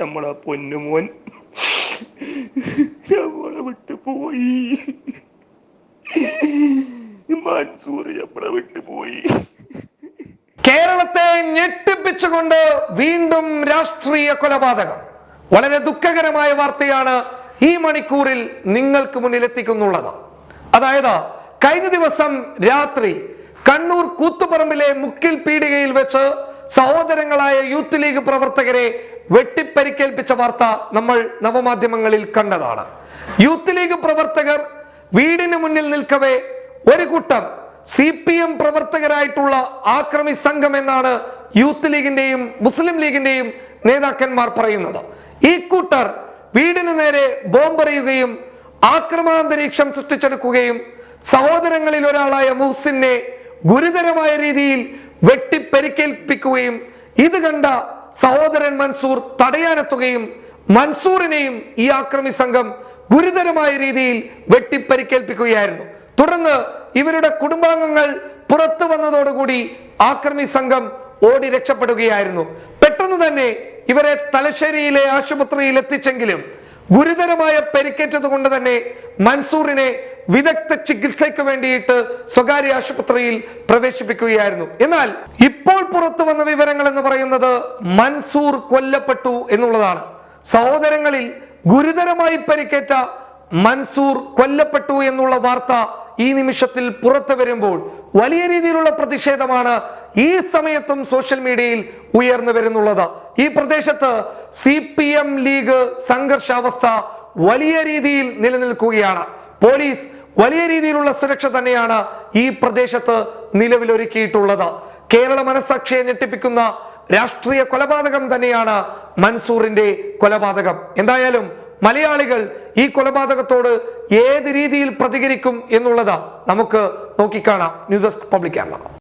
നമ്മളെ പൊന്നുമോൻ നമ്മളെ വിട്ടു പോയി. മൻസൂർ നമ്മളെ വിട്ടു പോയി. കേരളത്തെ ഞെട്ടിപ്പിച്ചുകൊണ്ട് വീണ്ടും രാഷ്ട്രീയ കൊലപാതകം. വളരെ ദുഃഖകരമായ വാർത്തയാണ് ഈ മണിക്കൂറിൽ നിങ്ങൾക്ക് മുന്നിൽ എത്തിക്കുന്നുള്ളത് അതായത് കഴിഞ്ഞ ദിവസം രാത്രി കണ്ണൂർ കൂത്തുപറമ്പിലെ മുക്കിൽ പീടികയിൽ വെച്ച് സഹോദരങ്ങളായ യൂത്ത് ലീഗ് പ്രവർത്തകരെ വെട്ടിപ്പരിക്കേൽപ്പിച്ച വാർത്ത നമ്മൾ നവമാധ്യമങ്ങളിൽ കണ്ടതാണ്. യൂത്ത് ലീഗ് പ്രവർത്തകർ വീടിന് മുന്നിൽ നിൽക്കവേ ഒരു കൂട്ടം സി പി എം പ്രവർത്തകരായിട്ടുള്ള ആക്രമി സംഘം എന്നാണ് യൂത്ത് ലീഗിന്റെയും മുസ്ലിം ലീഗിന്റെയും നേതാക്കന്മാർ പറയുന്നത്. ഈ കൂട്ടർ വീടിന് നേരെ ബോംബെറിയുകയും ആക്രമണാന്തരീക്ഷം സൃഷ്ടിച്ചെടുക്കുകയും സഹോദരങ്ങളിൽ ഒരാളായ മുഹ്സിനെ ഗുരുതരമായ രീതിയിൽ വെട്ടിപ്പരിക്കേൽപ്പിക്കുകയും ഇത് കണ്ട സഹോദരൻ മൻസൂർ തടയാനെത്തുകയും മൻസൂറിനെയും ഈ ആക്രമി സംഘം ഗുരുതരമായ രീതിയിൽ വെട്ടിപ്പരിക്കേൽപ്പിക്കുകയായിരുന്നു. തുടർന്ന് ഇവരുടെ കുടുംബാംഗങ്ങൾ പുറത്തു വന്നതോടുകൂടി ആക്രമി സംഘം ഓടി രക്ഷപ്പെടുകയായിരുന്നു. പെട്ടെന്ന് തന്നെ ഇവരെ തലശ്ശേരിയിലെ ആശുപത്രിയിൽ എത്തിച്ചെങ്കിലും ഗുരുതരമായ പരിക്കേറ്റത് കൊണ്ട് തന്നെ മൻസൂറിനെ വിദഗ്ധ ചികിത്സയ്ക്ക് വേണ്ടിയിട്ട് സ്വകാര്യ ആശുപത്രിയിൽ പ്രവേശിപ്പിക്കുകയായിരുന്നു. എന്നാൽ ഇപ്പോൾ പുറത്തു വന്ന വിവരങ്ങൾ എന്ന് പറയുന്നത് മൻസൂർ കൊല്ലപ്പെട്ടു എന്നുള്ളതാണ്. സഹോദരങ്ങളിൽ ഗുരുതരമായി പരിക്കേറ്റ മൻസൂർ കൊല്ലപ്പെട്ടു എന്നുള്ള വാർത്ത ഈ നിമിഷത്തിൽ പുറത്തു വരുമ്പോൾ വലിയ രീതിയിലുള്ള പ്രതിഷേധമാണ് ഈ സമയത്തും സോഷ്യൽ മീഡിയയിൽ ഉയർന്നു വരുന്നുള്ളത്. ഈ പ്രദേശത്ത് സി പി എം ലീഗ് സംഘർഷാവസ്ഥ വലിയ രീതിയിൽ നിലനിൽക്കുകയാണ്. പോലീസ് വലിയ രീതിയിലുള്ള സുരക്ഷ തന്നെയാണ് ഈ പ്രദേശത്ത് നിലവിലൊരുക്കിയിട്ടുള്ളത്. കേരള മനസാക്ഷിയെ ഞെട്ടിപ്പിക്കുന്ന രാഷ്ട്രീയ കൊലപാതകം തന്നെയാണ് മൻസൂറിന്റെ കൊലപാതകം. എന്തായാലും മലയാളികൾ ഈ കൊലപാതകത്തോട് ഏത് രീതിയിൽ പ്രതികരിക്കും എന്നുള്ളത് നമുക്ക് നോക്കിക്കാണാം. News desk public Kerala.